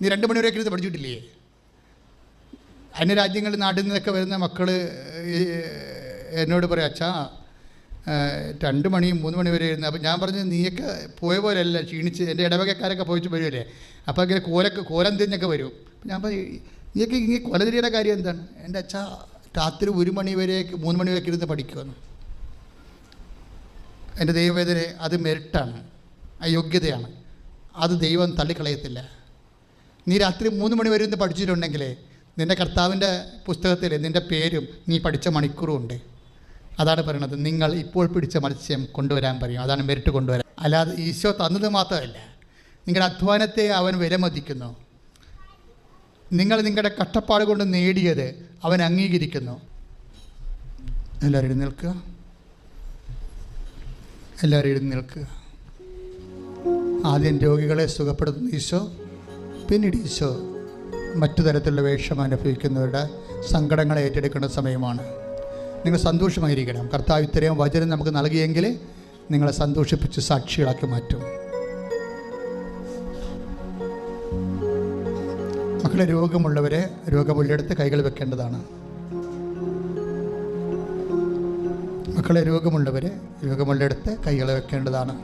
[SPEAKER 1] നീ രണ്ട് മണിവരെയൊക്കെ ഇരുന്ന് പഠിച്ചിട്ടില്ലേ? അന്യരാജ്യങ്ങളിൽ നാട്ടിൽ നിന്നൊക്കെ വരുന്ന മക്കൾ എന്നോട് പറയാം അച്ഛാ രണ്ട് മണിയും മൂന്ന് മണി വരെ ഇരുന്ന്. അപ്പോൾ ഞാൻ പറഞ്ഞു നീയൊക്കെ പോയ പോലെയല്ല ക്ഷീണിച്ച് എന്റെ ഇടവകക്കാരൊക്കെ പോയിച്ച് വരുമല്ലേ അപ്പോൾ അങ്ങനെ കോലൊക്കെ കോലം തിരിഞ്ഞൊക്കെ വരും. ഞാൻ പറയും ഇങ്ങക്ക് ഇങ്ങനെ കൊലതിരിയുടെ കാര്യം എന്താണ്? എന്റെ അച്ഛ രാത്രി ഒരു മണി വരെ മൂന്ന് മണി വരെ ഇരുന്ന് പഠിക്കുമെന്ന് എന്റെ ദൈവവേദന അത് മെറിറ്റാണ് ആ യോഗ്യതയാണ് അത് ദൈവം തള്ളിക്കളയത്തില്ല. നീ രാത്രി മൂന്ന് മണി വരെ ഇരുന്ന് പഠിച്ചിട്ടുണ്ടെങ്കിൽ നിന്റെ കർത്താവിന്റെ പുസ്തകത്തിൽ നിന്റെ പേരും നീ പഠിച്ച മണിക്കൂറും ഉണ്ട്. അതാണ് പറയണത്. നിങ്ങൾ ഇപ്പോൾ പിടിച്ച മത്സ്യം കൊണ്ടുവരാൻ പറയും. അതാണ് മെറിറ്റ് കൊണ്ടുവരാൻ. അല്ലാതെ ഈശോ തന്നത് മാത്രമല്ല നിങ്ങളുടെ അധ്വാനത്തെ അവൻ വിലമതിക്കുന്നു. നിങ്ങൾ നിങ്ങളുടെ കഷ്ടപ്പാട് കൊണ്ട് നേടിയത് അവൻ അംഗീകരിക്കുന്നു. എല്ലാവരും എഴുന്നേൽക്കുക എല്ലാവരും എഴുന്നേൽക്കുക ആദ്യം രോഗികളെ സുഖപ്പെടുത്തുന്ന ഈശോ പിന്നീട് ഈശോ മറ്റു തരത്തിലുള്ള വേഷം അനുഭവിക്കുന്നവരുടെ സങ്കടങ്ങളെ ഏറ്റെടുക്കേണ്ട സമയമാണ്. നിങ്ങൾ സന്തോഷമായിരിക്കണം. കർത്താവ് ഇത്രയും വചനം നമുക്ക് നൽകിയെങ്കിൽ നിങ്ങളെ സന്തോഷിപ്പിച്ച് സാക്ഷികളാക്കി മാറ്റും. മക്കളെ രോഗമുള്ളവരെ രോഗമുള്ളിടത്ത് കൈകൾ വെക്കേണ്ടതാണ്. മക്കളെ രോഗമുള്ളവരെ രോഗമുള്ളിടത്ത് കൈകൾ വെക്കേണ്ടതാണ്.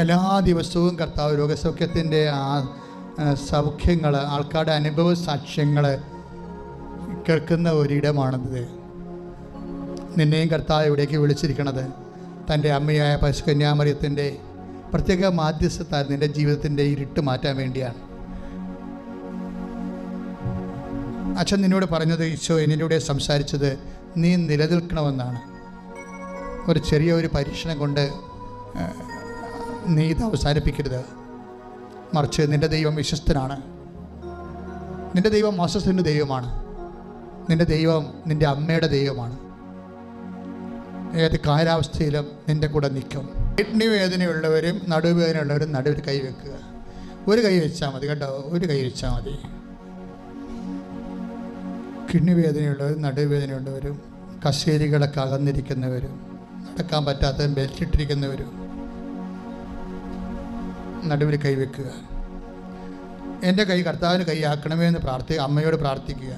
[SPEAKER 1] എല്ലാ ദിവസവും കർത്താവ് രോഗസൗഖ്യത്തിന്റെ ആ സൗഖ്യങ്ങൾ ആൾക്കാരുടെ അനുഭവ സാക്ഷ്യങ്ങൾ കേൾക്കുന്ന ഒരിടമാണിത്. നിന്നെയും കർത്താവ് ഇവിടേക്ക് വിളിച്ചിരിക്കണത്. തന്റെ അമ്മയായ പശുകന്യാമറിയത്തിന്റെ പ്രത്യേക മാധ്യസ്ഥത്താൽ നിന്റെ ജീവിതത്തിന്റെ ഇരുട്ട് മാറ്റാൻ വേണ്ടിയാണ്. അച്ഛൻ നിന്നോട് പറഞ്ഞത് ഈശോ എന്നിലൂടെ സംസാരിച്ചത് നീ നിലനിൽക്കണമെന്നാണ്. ഒരു ചെറിയ ഒരു പരീക്ഷണം കൊണ്ട് നീ ഇത് അവസാനിപ്പിക്കരുത്. മറിച്ച് നിന്റെ ദൈവം വിശ്വസ്തനാണ്. നിന്റെ ദൈവം മോസസിന്റെ ദൈവമാണ്. നിന്റെ ദൈവം നിന്റെ അമ്മയുടെ ദൈവമാണ്. ഏത് കാലാവസ്ഥയിലും നിന്റെ കൂടെ നിൽക്കും. കിഡ്നി വേദനയുള്ളവരും നടുവേദനയുള്ളവരും നടുവിൽ കൈ വെക്കുക. ഒരു കൈ വെച്ചാൽ മതി കേട്ടോ ഒരു കൈ വെച്ചാൽ മതി. കിഡ്നി വേദനയുള്ളവർ നടുവേദനയുള്ളവരും കശേരികളൊക്കെ അകന്നിരിക്കുന്നവരും നടക്കാൻ പറ്റാത്ത ബെൽറ്റ് ഇട്ടിരിക്കുന്നവരും നടുവിൽ കൈവെക്കുക. എന്റെ കൈ കർത്താവിന് കൈ ആക്കണമേ എന്ന് പ്രാർത്ഥി അമ്മയോട് പ്രാർത്ഥിക്കുക.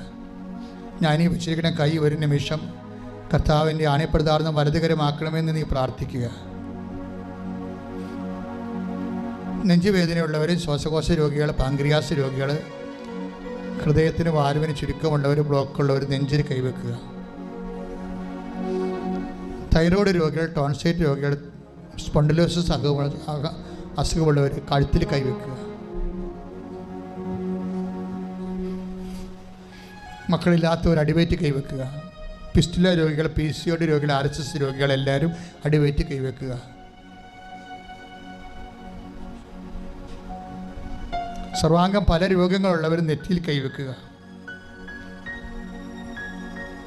[SPEAKER 1] ഞാൻ ഈ വെച്ചിരിക്കുന്ന കൈ ഒരു നിമിഷം കർത്താവിന്റെ ആണിപ്പെടുത്താർന്ന വലതുകരമാക്കണമെന്ന് നീ പ്രാർത്ഥിക്കുക. നെഞ്ചുവേദനയുള്ളവർ ശ്വാസകോശ രോഗികൾ പാങ്ക്രിയാസ് രോഗികൾ ഹൃദയത്തിന് വാൽവിന് ചുരുക്കമുള്ളവർ ബ്ലോക്കുള്ളവർ നെഞ്ചിൽ കൈവെക്കുക. തൈറോയ്ഡ് രോഗികൾ ടോൺസൈറ്റ് രോഗികൾ സ്പോണ്ടിലോസിസ് അസുഖ അസുഖമുള്ളവർ കഴുത്തിൽ കൈവെക്കുക. മക്കളില്ലാത്തവർ അടിവയറ്റ് കൈവെക്കുക. പിസ്റ്റുല രോഗികൾ പി സി ഒ ഡി രോഗികൾ ആർ എസ് എസ് രോഗികൾ എല്ലാവരും അടിവയറ്റ് കൈവെക്കുക. സർവാംഗം പല രോഗങ്ങളുള്ളവർ നെറ്റിയിൽ കൈവെക്കുക.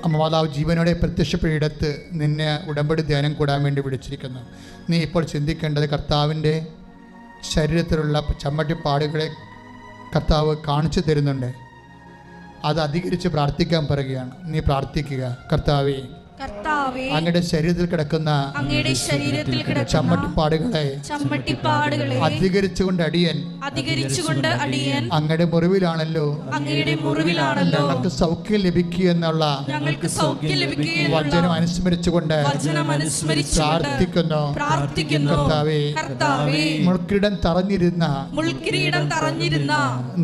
[SPEAKER 1] അമ്മ മാതാവ് ജീവനോടെ പ്രത്യക്ഷപ്പെടുത്ത് നിന്നെ ഉടമ്പടി ധ്യാനം കൂടാൻ വേണ്ടി വിളിച്ചിരിക്കുന്നു. നീ ഇപ്പോൾ ചിന്തിക്കേണ്ടത് കർത്താവിന്റെ ശരീരത്തിലുള്ള ചമ്മട്ടിപ്പാടുകളെ കർത്താവ് കാണിച്ചു തരുന്നുണ്ട്. അത് അധികരിച്ച് പ്രാർത്ഥിക്കാൻ പറയുകയാണ്. നീ പ്രാർത്ഥിക്കുക. കർത്താവേ അങ്ങയുടെ ശരീരത്തിൽ കിടക്കുന്ന
[SPEAKER 2] അങ്ങയുടെ ശരീരത്തിൽ കിടക്കുന്ന
[SPEAKER 1] ചമ്മട്ടിപ്പാടുകളെ
[SPEAKER 2] ചമ്മട്ടിപ്പാടുകളെ
[SPEAKER 1] അധികരിച്ചുകൊണ്ട് അടിയൻ.
[SPEAKER 2] അധികരിച്ചുകൊണ്ട് അടിയൻ
[SPEAKER 1] അങ്ങയുടെ മുറിവിലാണല്ലോ.
[SPEAKER 2] അങ്ങയുടെ മുറിവിലാണല്ലോ.
[SPEAKER 1] ഞങ്ങൾക്ക് സൗഖ്യം ലഭിക്കുക എന്നുള്ള
[SPEAKER 2] ഞങ്ങൾക്ക് സൗഖ്യം ലഭിക്കുക
[SPEAKER 1] വചനം അനുസ്മരിച്ചുകൊണ്ട്
[SPEAKER 2] വചനം അനുസ്മരിച്ചുകൊണ്ട്
[SPEAKER 1] പ്രാർത്ഥിക്കുന്നു.
[SPEAKER 2] പ്രാർത്ഥിക്കുന്നു.
[SPEAKER 1] കർത്താവേ
[SPEAKER 2] കർത്താവേ
[SPEAKER 1] മുൾക്കിടം തറഞ്ഞിരുന്ന
[SPEAKER 2] മുൾക്കിരീടം തറഞ്ഞിരുന്ന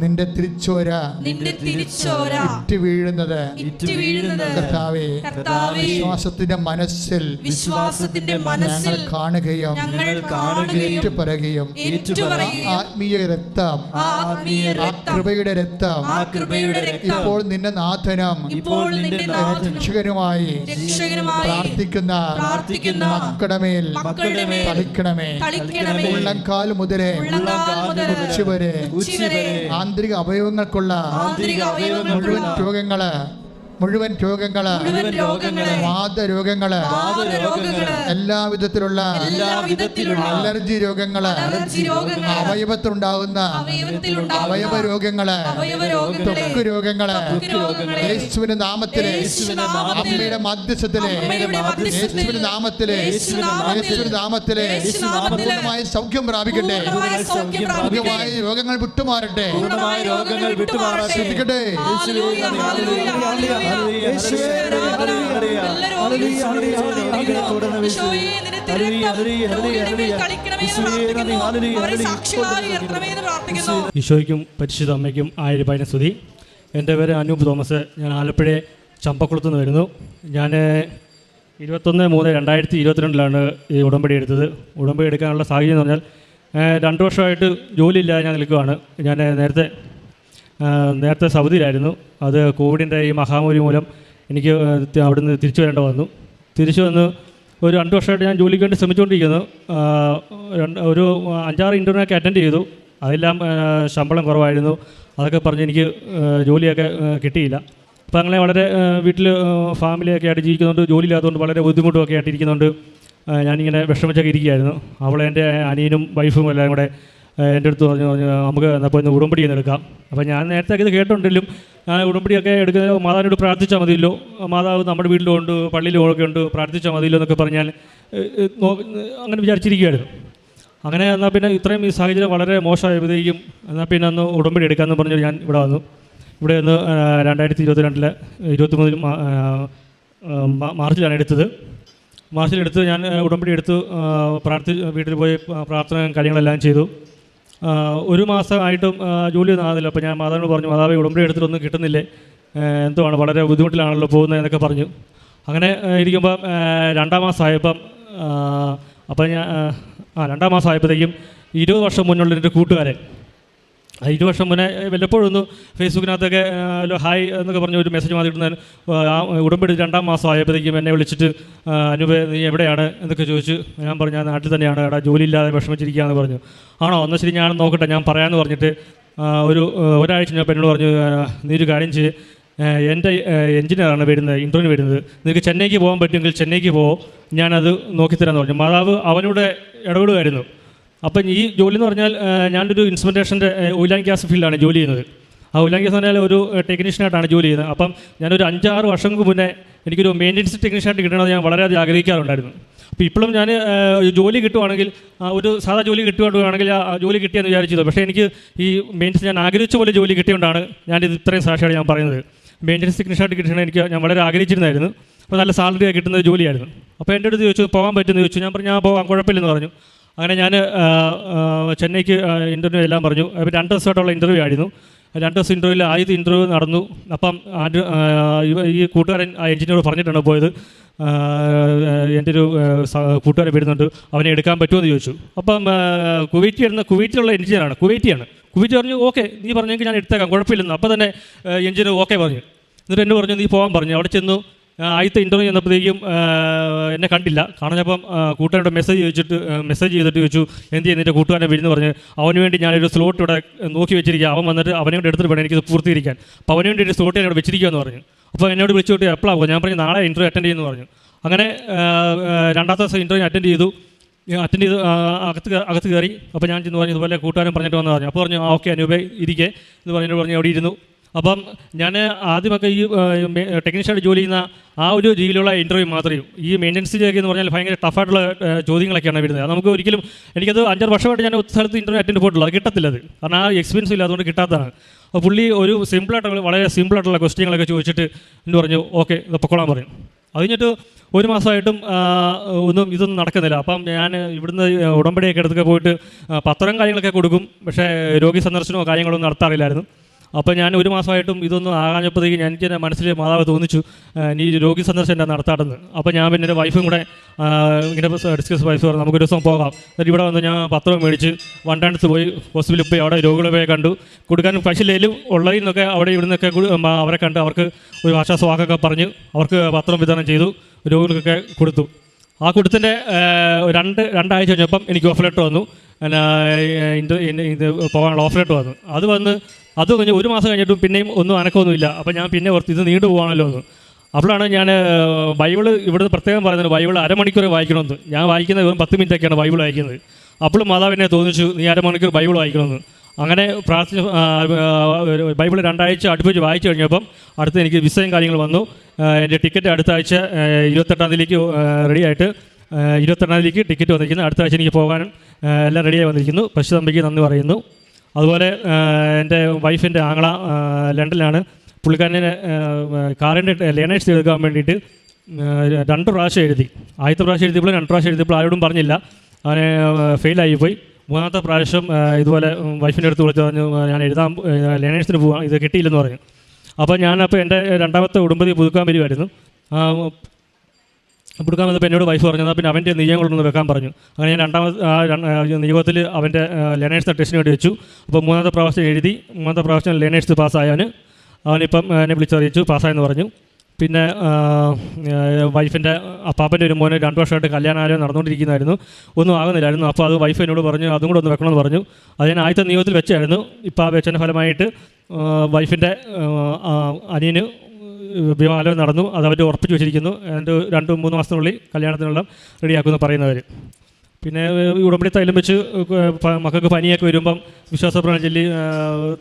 [SPEAKER 1] നിന്റെ തിരിച്ചോര
[SPEAKER 2] നിന്റെ തിരിച്ചോര
[SPEAKER 1] ഇറ്റ് വീഴുന്നത്
[SPEAKER 2] ഇറ്റ് വീഴുന്നത്
[SPEAKER 1] കർത്താവേ
[SPEAKER 2] കർത്താവേ
[SPEAKER 1] വിശ്വാസത്തിന്റെ മനസ്സിൽ
[SPEAKER 2] വിശ്വാസത്തിന്റെ
[SPEAKER 1] ഞങ്ങൾ
[SPEAKER 2] മനസ്സിൽ
[SPEAKER 1] കാണുകയും
[SPEAKER 2] ഞങ്ങൾ കാണുകയും
[SPEAKER 1] ഏറ്റുപറയുകയും
[SPEAKER 2] ഏറ്റുപറയുകയും
[SPEAKER 1] ആത്മീയ രക്തം
[SPEAKER 2] ആത്മീയ രക്തം
[SPEAKER 1] കൃപയുടെ രക്തം
[SPEAKER 2] ആ കൃപയുടെ രക്തം
[SPEAKER 1] ഇപ്പോൾ നിന്റെ നാഥനം
[SPEAKER 2] ഇപ്പോൾ നിന്റെ നാഥനും
[SPEAKER 1] രക്ഷകനുമായി
[SPEAKER 2] രക്ഷകനുമായി
[SPEAKER 1] പ്രാർത്ഥിക്കുന്ന
[SPEAKER 2] പ്രാർത്ഥിക്കുന്ന കളിക്കണമേ.
[SPEAKER 1] ഉള്ളംകാൽ മുതലേ ഉച്ചവരെ
[SPEAKER 2] ഉച്ചിവരെ
[SPEAKER 1] ആന്തരിക അവയവങ്ങൾക്കുള്ള
[SPEAKER 2] ആന്തരിക
[SPEAKER 1] മുഴുവൻ
[SPEAKER 2] അവയവങ്ങൾക്കുള്ള
[SPEAKER 1] രോഗങ്ങൾ മുഴുവൻ രോഗങ്ങൾ
[SPEAKER 2] മുഴുവൻ രോഗങ്ങളെ വാദരോഗങ്ങൾ
[SPEAKER 1] എല്ലാ വിധത്തിലുള്ള അലർജി
[SPEAKER 2] രോഗങ്ങൾ രോഗങ്ങൾ
[SPEAKER 1] അവയവത്തിലുണ്ടാകുന്ന
[SPEAKER 2] അവയവത്തിലുണ്ടാകുന്ന
[SPEAKER 1] അവയവ രോഗങ്ങൾ
[SPEAKER 2] തൊക്ക് രോഗങ്ങളെ
[SPEAKER 1] യേശുവിന്റെ നാമത്തിലെ
[SPEAKER 2] നാമത്തിൽ
[SPEAKER 1] അമ്മയുടെ മധ്യസ്ഥത്തിലെ യേശുവിന്റെ നാമത്തിലെ
[SPEAKER 2] യേശുവിന്റെ
[SPEAKER 1] നാമത്തിലെ
[SPEAKER 2] നാമത്തിൽ
[SPEAKER 1] പൂർണമായ സൗഖ്യം പ്രാപിക്കട്ടെ.
[SPEAKER 2] പൂർണമായ സൗഖ്യം പ്രാപിക്കട്ടെ.
[SPEAKER 1] പൂർണമായ രോഗങ്ങൾ വിട്ടുമാറട്ടെ.
[SPEAKER 2] പൂർണമായ രോഗങ്ങൾ വിട്ടുമാറട്ടെ.
[SPEAKER 3] ഈശോയ്ക്കും പരിശുദ്ധ അമ്മയ്ക്കും ആയിരം ആയിരപ്പായിരം സ്തുതി എന്റെ പേര് അനൂപ് തോമസ് ഞാൻ ആലപ്പുഴ ചമ്പക്കുളത്ത് നിന്ന് വരുന്നു ഞാൻ ഇരുപത്തൊന്ന് മൂന്ന് രണ്ടായിരത്തി ഇരുപത്തിരണ്ടിലാണ് ഈ ഉടമ്പടി എടുത്തത് ഉടമ്പടി എടുക്കാനുള്ള സാഹചര്യം എന്ന് പറഞ്ഞാൽ രണ്ട് വർഷമായിട്ട് ജോലിയില്ലാതെ ഞാൻ നിൽക്കുകയാണ് ഞാൻ നേരത്തെ നേരത്തെ സൗദിയിലായിരുന്നു. അത് കോവിഡിന്റെ ഈ മഹാമാരി മൂലം എനിക്ക് അവിടുന്ന് തിരിച്ചു വരേണ്ട വന്നു. തിരിച്ചു വന്ന് ഒരു രണ്ട് വർഷമായിട്ട് ഞാൻ ജോലിക്ക് വേണ്ടി ശ്രമിച്ചുകൊണ്ടിരിക്കുന്നു. രണ്ട് ഒരു അഞ്ചാറ് ഇന്റർവ്യൂ ഒക്കെ അറ്റൻഡ് ചെയ്തു. അതെല്ലാം ശമ്പളം കുറവായിരുന്നു. അതൊക്കെ പറഞ്ഞ് എനിക്ക് ജോലിയൊക്കെ കിട്ടിയില്ല. അപ്പോൾ അങ്ങനെ വളരെ വീട്ടിൽ ഫാമിലിയൊക്കെ ആയിട്ട് ജീവിക്കുന്നുണ്ട് ജോലി ഇല്ലാത്തതുകൊണ്ട് വളരെ ബുദ്ധിമുട്ടുമൊക്കെ ആയിട്ടിരിക്കുന്നുണ്ട് ഞാനിങ്ങനെ വിഷമിച്ചൊക്കെ ഇരിക്കുകയായിരുന്നു. അവളെ എന്റെ അനിയനും വൈഫും എല്ലാം കൂടെ എന്റെ അടുത്ത് പറഞ്ഞു പറഞ്ഞു, നമുക്ക് എന്നാൽ പോയി ഒന്ന് ഉടമ്പടി ഒന്ന് എടുക്കാം. അപ്പോൾ ഞാൻ നേരത്തെ ഇത് കേട്ടിട്ടുണ്ടെങ്കിലും ഞാൻ ഉടമ്പടിയൊക്കെ എടുക്കുന്ന മാതാവിനോട് പ്രാർത്ഥിച്ചാൽ മതിയല്ലോ. മാതാവ് നമ്മുടെ വീട്ടിലും ഉണ്ട് പള്ളിയിലും ഒക്കെ ഉണ്ട് പ്രാർത്ഥിച്ചാൽ മതിയല്ലോ എന്നൊക്കെ പറഞ്ഞാൽ അങ്ങനെ വിചാരിച്ചിരിക്കുകയായിരുന്നു. അങ്ങനെ എന്നാൽ പിന്നെ ഇത്രയും ഈ സാഹചര്യം വളരെ മോശമായപ്പോഴത്തേക്കും എന്നാൽ പിന്നെ അന്ന് ഉടമ്പടി എടുക്കാമെന്ന് പറഞ്ഞ് ഞാൻ ഇവിടെ വന്നു. ഇവിടെ നിന്ന് രണ്ടായിരത്തി ഇരുപത്തി രണ്ടിൽ ഇരുപത്തി മൂന്നിൽ മാർച്ചിലാണ് എടുത്തത്. മാർച്ചിലെടുത്ത് ഞാൻ ഉടമ്പടി എടുത്ത് പ്രാർത്ഥി വീട്ടിൽ പോയി പ്രാർത്ഥന കാര്യങ്ങളെല്ലാം ചെയ്തു. ഒരു മാസമായിട്ടും ജോലി ഒന്നും ആകുന്നില്ല. അപ്പോൾ ഞാൻ മാതാവിനോട് പറഞ്ഞു മാതാവ് ഉടമ്പടി എടുത്തിട്ടൊന്നും കിട്ടുന്നില്ലേ? ആണ് വളരെ ബുദ്ധിമുട്ടിലാണല്ലോ പോകുന്നത് എന്നൊക്കെ പറഞ്ഞു. അങ്ങനെ ഇരിക്കുമ്പം രണ്ടാം മാസമായപ്പം അപ്പം ഞാൻ ആ, രണ്ടാം മാസമായപ്പോഴത്തേക്കും ഇരുപത് വർഷം മുന്നുള്ള എന്റെ കൂട്ടുകാരൻ ഇരുപത് വർഷം മുന്നേ വല്ലപ്പോഴും ഒന്ന് ഫേസ്ബുക്കിനകത്തൊക്കെ ഹായ് എന്നൊക്കെ പറഞ്ഞ് ഒരു മെസ്സേജ് മാതിരിടുന്ന ആ ഉടമ്പടി രണ്ടാം മാസം ആയപ്പോഴത്തേക്കും എന്നെ വിളിച്ചിട്ട് അനുപ നീ എവിടെയാണ് എന്നൊക്കെ ചോദിച്ചു ഞാൻ പറഞ്ഞു ഞാൻ നാട്ടിൽ തന്നെയാണ് എടാ ജോലിയില്ലാതെ വിഷമിച്ചിരിക്കുകയെന്ന് പറഞ്ഞു. ആണോ? എന്നാൽ ശരി ഞാൻ നോക്കട്ടെ ഞാൻ പറയാമെന്ന് പറഞ്ഞിട്ട് ഒരു ഒരാഴ്ച ഞാൻ എന്നോട് പറഞ്ഞു നീ ഒരു കാര്യം ചെയ്ത് എന്റെ എഞ്ചിനീയറാണ് വരുന്നത് ഇന്റർവ്യൂ വരുന്നത്. നിനക്ക് ചെന്നൈക്ക് പോകാൻ പറ്റുമെങ്കിൽ ചെന്നൈക്ക് പോകും ഞാനത് നോക്കിത്തരാമെന്ന് പറഞ്ഞു. മാതാവ് അവനോട് ഇടപെടുമായിരുന്നു. അപ്പം ഈ ജോലി എന്ന് പറഞ്ഞാൽ ഞാനൊരു ഇൻസ്ട്രുമെന്റേഷന്റെ ഓയിൽ ആൻഡ് ഗ്യാസ് ഫീൽഡാണ് ജോലി ചെയ്യുന്നത്. ആ ഓയിൽ ആൻഡ് ഗ്യാസ് പറഞ്ഞാൽ ഒരു ടെക്നീഷ്യനായിട്ടാണ് ജോലി ചെയ്യുന്നത്. അപ്പം ഞാനൊരു അഞ്ചാറ് വർഷങ്ങൾക്ക് മുന്നേ എനിക്കൊരു മെയിന്റനൻസ് ടെക്നീഷ്യനായിട്ട് കിട്ടണമെന്ന് ഞാൻ വളരെയധികം ആഗ്രഹിക്കാറുണ്ടായിരുന്നു. അപ്പോൾ ഇപ്പോഴും ഞാൻ ജോലി കിട്ടുവാണെങ്കിൽ ഒരു സാധാ ജോലി കിട്ടുവാണെങ്കിൽ ആ ജോലി കിട്ടിയെന്ന് വിചാരിച്ചത് പക്ഷേ എനിക്ക് ഈ മെയിന്റനൻസ് ഞാൻ ആഗ്രഹിച്ച പോലെ ജോലി കിട്ടിയതുകൊണ്ടാണ് ഞാനിത് ഇത്രയും സാക്ഷിയാണ് ഞാൻ പറയുന്നത്. മെയിന്റനൻസ് ടെക്നീഷ്യനായിട്ട് കിട്ടണം എനിക്ക് ഞാൻ വളരെ ആഗ്രഹിച്ചിരുന്നായിരുന്നു. അപ്പോൾ നല്ല സാലറി കിട്ടുന്ന ജോലിയായിരുന്നു. അപ്പോൾ എന്റെ അടുത്ത് ചോദിച്ചു പോകാൻ പറ്റുമെന്ന് ചോദിച്ചു. ഞാൻ പറഞ്ഞു ഞാൻ പോകാൻ കുഴപ്പമില്ലെന്ന് പറഞ്ഞു. അങ്ങനെ ഞാൻ ചെന്നൈക്ക് ഇന്റർവ്യൂ എല്ലാം പറഞ്ഞു. അപ്പോൾ രണ്ട് ദിവസമായിട്ടുള്ള ഇന്റർവ്യൂ ആയിരുന്നു. രണ്ട് ദിവസം ഇന്റർവ്യൂവിൽ ആദ്യത്തെ ഇന്റർവ്യൂ നടന്നു. അപ്പം ഈ കൂട്ടുകാരൻ ആ എഞ്ചിനീയർ പറഞ്ഞിട്ടാണ് പോയത്. എന്റെ ഒരു കൂട്ടുകാരൻ വരുന്നുണ്ട്. അവനെ എടുക്കാൻ പറ്റുമോ എന്ന് ചോദിച്ചു. അപ്പം കുവൈറ്റിൽ കുവൈറ്റ് വരുന്ന കുവൈറ്റിലുള്ള എഞ്ചിനീയറാണ് കുവൈറ്റിയാണ്. കുവൈറ്റ് പറഞ്ഞു ഓക്കെ നീ പറഞ്ഞെങ്കിൽ ഞാൻ എടുത്തേക്കാം. കുഴപ്പമില്ലെന്ന്. അപ്പോൾ തന്നെ എഞ്ചിനീയർ ഓക്കെ പറഞ്ഞു. എന്നിട്ട് എന്നെ പറഞ്ഞു നീ പോകാൻ പറഞ്ഞു. അവിടെ ചെന്നു. ആദ്യത്തെ ഇന്റർവ്യൂ ചെന്നപ്പോഴത്തേക്കും എന്നെ കണ്ടില്ല. കാണഞ്ഞപ്പം കൂട്ടുകാരുടെ മെസ്സേജ് ചോദിച്ചിട്ട് മെസ്സേജ് ചെയ്തിട്ട് ചോദിച്ചു എന്ത് ചെയ്യുന്നു എന്റെ കൂട്ടുകാരനെ വിരുന്ന് പറഞ്ഞ്? അവന് വേണ്ടി ഞാനൊരു സ്ലോട്ട് ഇവിടെ നോക്കി വെച്ചിരിക്കുക. അവൻ വന്നിട്ട് അവനെ കൊണ്ട് എടുത്തിട്ട് വേണം എനിക്ക് പൂർത്തീകരിക്കാൻ. അപ്പോൾ അവന് വേണ്ടി ഒരു സ്ലോട്ട് ഇവിടെ വെച്ചിരിക്കുകയെന്ന് പറഞ്ഞു. അപ്പോൾ എന്നോട് വിളിച്ചോട്ട് എപ്പോഴാണ് പോകും ഞാൻ പറഞ്ഞു നാളെ ഇന്റർവ്യൂ അറ്റൻഡ് ചെയ്യുമെന്ന് പറഞ്ഞു. അങ്ങനെ രണ്ടാമത്തെ ദിവസം ഇന്റർവ്യൂ അറ്റൻഡ് ചെയ്തു. അറ്റൻഡ് ചെയ്ത് അകത്ത് അകത്ത് കയറി. അപ്പോൾ ഞാൻ ചെന്ന് പറഞ്ഞു ഇതുപോലെ കൂട്ടുകാരൻ പറഞ്ഞിട്ട് വന്നു പറഞ്ഞു. അപ്പോൾ പറഞ്ഞു ആ ഓക്കെ അനൂപേ ഇരിക്കെ. എന്ന് പറഞ്ഞിട്ട് പറഞ്ഞു അവിടെ ഇരുന്നു അപ്പം ഞാൻ ആദ്യമൊക്കെ ഈ ടെക്നീഷ്യനായിട്ട് ജോലി ചെയ്യുന്ന ആ ഒരു രീതിയിലുള്ള ഇന്റർവ്യൂ മാത്രമേ ഈ മെയിന്റനൻസിലേക്ക് എന്ന് പറഞ്ഞാൽ ഭയങ്കര ടഫായിട്ടുള്ള ചോദ്യങ്ങളൊക്കെയാണ് വരുന്നത്. നമുക്ക് ഒരിക്കലും എനിക്കത് അഞ്ചാറ് വർഷമായിട്ട് ഞാൻ ഒത്തിരി സ്ഥലത്ത് ഇന്റർവ്യൂ അറ്റൻഡ് പോയിട്ടുള്ളത് അത് കിട്ടത്തില്ല അത്. കാരണം ആ എക്സ്പീരിയൻസ് ഇല്ല അതുകൊണ്ട് കിട്ടാത്തതാണ്. അപ്പോൾ പുള്ളി ഒരു സിമ്പിളായിട്ടുള്ള വളരെ സിമ്പിളായിട്ടുള്ള ക്വസ്റ്റ്യങ്ങളൊക്കെ ചോദിച്ചിട്ട് എന്ന് പറഞ്ഞു ഓക്കെ ഇത് പൊക്കോളാൻ പറയും. അത് കഴിഞ്ഞിട്ട് ഒരു മാസമായിട്ടും ഒന്നും ഇതൊന്നും നടക്കുന്നില്ല. അപ്പം ഞാൻ ഇവിടുന്ന് ഉടമ്പടിയൊക്കെ എടുത്തൊക്കെ പോയിട്ട് പത്രം കാര്യങ്ങളൊക്കെ കൊടുക്കും. പക്ഷേ രോഗി സന്ദർശനമോ കാര്യങ്ങളൊന്നും നടത്താറില്ലായിരുന്നു. അപ്പോൾ ഞാൻ ഒരു മാസമായിട്ടും ഇതൊന്നും ആകാഞ്ഞപ്പോഴത്തേക്ക് എനിക്ക് എന്റെ മനസ്സിൽ മാതാവ് തോന്നിച്ചു നീ രോഗി സന്ദർശനം എന്താ നടത്താറുണ്ട് അപ്പോൾ ഞാൻ പിന്നെ എന്റെ വൈഫും കൂടെ ഇങ്ങനെ ഡിസ്കസ് വൈഫ് പറഞ്ഞു നമുക്കൊരു ദിവസം പോകാം. എന്നിട്ട് ഇവിടെ വന്ന് ഞാൻ പത്രം മേടിച്ച് വണ്ടാനത്ത് പോയി ഹോസ്പിറ്റലിൽ പോയി അവിടെ രോഗികളെ പോയി കണ്ടു. കൊടുക്കാൻ പശില്ലേലും ഉള്ളതിൽ നിന്നൊക്കെ അവിടെ ഇവിടെ നിന്നൊക്കെ അവരെ കണ്ട് അവർക്ക് ഒരു ആശ്വാസവാക്കൊക്കെ പറഞ്ഞ് അവർക്ക് പത്രം വിതരണം ചെയ്തു രോഗികൾക്കൊക്കെ കൊടുത്തു. ആ കൊടുത്തിന്റെ രണ്ട് രണ്ടാഴ്ച കഴിഞ്ഞപ്പം എനിക്ക് ഓഫർ ലെറ്റർ വന്നു. പിന്നെ ഇത് പോകാനുള്ള ഓഫർ ലെറ്റർ വന്നു. അത് വന്ന് അത് കഴിഞ്ഞ് ഒരു മാസം കഴിഞ്ഞിട്ടും പിന്നെയും ഒന്നും അനക്കമൊന്നുമില്ല. അപ്പം ഞാൻ പിന്നെ ഓർത്ത് ഇത് നീണ്ടു പോകാണല്ലോ എന്ന്. അപ്പോഴാണ് ഞാൻ ബൈബിൾ ഇവിടുന്ന് പ്രത്യേകം പറയുന്നത് ബൈബിൾ അരമണിക്കൂർ വായിക്കണമെന്ന്. ഞാൻ വായിക്കുന്നത് വെറും പത്ത് മിനിറ്റൊക്കെയാണ് ബൈബിൾ വായിക്കുന്നത്. അപ്പോഴും മാതാവിനെ തോന്നിച്ചു നീ അരമണിക്കൂർ ബൈബിൾ വായിക്കണമെന്ന്. അങ്ങനെ പ്രാർത്ഥന ബൈബിൾ രണ്ടാഴ്ച അടുപ്പിച്ച് വായിച്ചു കഴിഞ്ഞപ്പം അടുത്ത് എനിക്ക് വിസയും കാര്യങ്ങൾ വന്നു. എന്റെ ടിക്കറ്റ് അടുത്ത ആഴ്ച ഇരുപത്തെട്ടാം തീയതിക്ക് റെഡി ആയിട്ട് ആ, ഇരുപത്തെട്ടാം തീയതിക്ക് ടിക്കറ്റ് വന്നിരിക്കുന്നു. അടുത്ത ആഴ്ച എനിക്ക് പോകാനും എല്ലാം റെഡിയായി വന്നിരിക്കുന്നു. പശുതമ്പയ്ക്ക് നന്ദി പറയുന്നു. അതുപോലെ എന്റെ വൈഫിന്റെ ആങ്ങള ലണ്ടനിലാണ്. പുള്ളിക്കാരനെ കാറിന്റെ ലേണേഴ്സ് എടുക്കാൻ വേണ്ടിയിട്ട് രണ്ട് പ്രാവശ്യം എഴുതി. ആദ്യത്തെ പ്രാവശ്യം എഴുതിയപ്പോൾ രണ്ട് പ്രാവശ്യം എഴുതിയപ്പോൾ ആരോടും പറഞ്ഞില്ല. അവനെ ഫെയിലായി പോയി. മൂന്നാമത്തെ പ്രാവശ്യം ഇതുപോലെ വൈഫിന്റെ അടുത്ത് വിളിച്ച് പറഞ്ഞു ഞാൻ എഴുതാൻ ലേണേഴ്സിന് പോവാം ഇത് കിട്ടിയില്ലെന്ന് പറഞ്ഞു. അപ്പോൾ ഞാനപ്പോൾ എന്റെ രണ്ടാമത്തെ ഉടുമ്പതി പുതുക്കാൻ വരുമായിരുന്നു ആ, പുതുക്കാൻ വന്നപ്പോൾ എന്നോട് വൈഫ് പറഞ്ഞു പിന്നെ അവന്റെ നിയമങ്ങളൊന്ന് വെക്കാൻ പറഞ്ഞു. അങ്ങനെ ഞാൻ രണ്ടാമത് നിയമത്തിൽ അവന്റെ ലേണേഴ്സ് ടെസ്റ്റിന് വേണ്ടി വെച്ചു. അപ്പോൾ മൂന്നാമത്തെ പ്രാവശ്യം എഴുതി മൂന്നാമത്തെ പ്രാവശ്യം ലേണേഴ്സ് പാസ്സായവന് അവനിപ്പം എന്നെ വിളിച്ചറിയിച്ചു പാസ്സായെന്ന് പറഞ്ഞു. പിന്നെ വൈഫിന്റെ അപ്പാപ്പന്റെ ഒരു മോനെ രണ്ട് വർഷമായിട്ട് കല്യാണാലയം നടന്നുകൊണ്ടിരിക്കുന്നതായിരുന്നു ഒന്നും ആകുന്നില്ലായിരുന്നു. അപ്പോൾ അത് വൈഫ് എന്നോട് പറഞ്ഞു അതും കൂടെ ഒന്ന് വെക്കണമെന്ന് പറഞ്ഞു. അത് ഞാൻ ആദ്യത്തെ നിയമത്തിൽ വെച്ചായിരുന്നു. ഇപ്പോൾ ആ വെച്ചതിന്റെ ഫലമായിട്ട് വൈഫിന്റെ അനിയന് വിവാഹം നടന്നു അത് അവർ ഉറപ്പിച്ച് വെച്ചിരിക്കുന്നു. രണ്ട് രണ്ട് മൂന്ന് മാസത്തിനുള്ളിൽ കല്യാണത്തിനുള്ള റെഡിയാക്കുമെന്ന് പറയുന്നവർ പിന്നെ ഉടമ്പടി തൈലം വെച്ച് മക്കൾക്ക് പനിയൊക്കെ വരുമ്പം വിശ്വാസ ആ,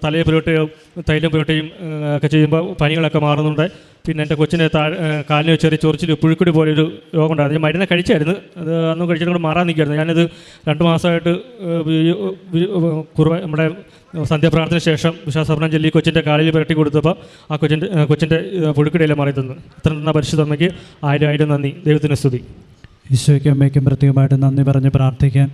[SPEAKER 3] തലയെ പുരട്ടുകയും തൈലം പുരട്ടുകയും ഒക്കെ ചെയ്യുമ്പോൾ പനികളൊക്കെ മാറുന്നുണ്ട്. പിന്നെ എന്റെ കൊച്ചിന്റെ താഴെ കാലിനെ ചെറിയ ചൊറിച്ചിൽ പുഴുക്കുടി പോലൊരു രോഗം ഉണ്ടായിരുന്നു. മരുന്ന് കഴിച്ചായിരുന്നു. അത് അന്നും കഴിച്ചിട്ട് കൂടെ മാറാൻ നിൽക്കുമായിരുന്നു ഞാനിത് രണ്ട് മാസമായിട്ട് കുറുവ നമ്മുടെ സന്ധ്യാപ്രാർത്ഥന ശേഷം വിശ്വാസപ്രണം ചൊല്ലി കൊച്ചിന്റെ കാലിൽ പുരട്ടി കൊടുത്തപ്പോൾ ആ കൊച്ചിന്റെ കൊച്ചിന്റെ പുഴുക്കിടയിലെ മാറി തന്നു ഇത്ര തന്ന പരിശുദ്ധ അമ്മയ്ക്ക് ആയിരം ആയിരം നന്ദി. ദൈവത്തിന് സ്തുതി.
[SPEAKER 4] ഈശോയ്ക്കും അമ്മയ്ക്കും പ്രത്യേകമായിട്ട് നന്ദി പറഞ്ഞ് പ്രാർത്ഥിക്കാൻ.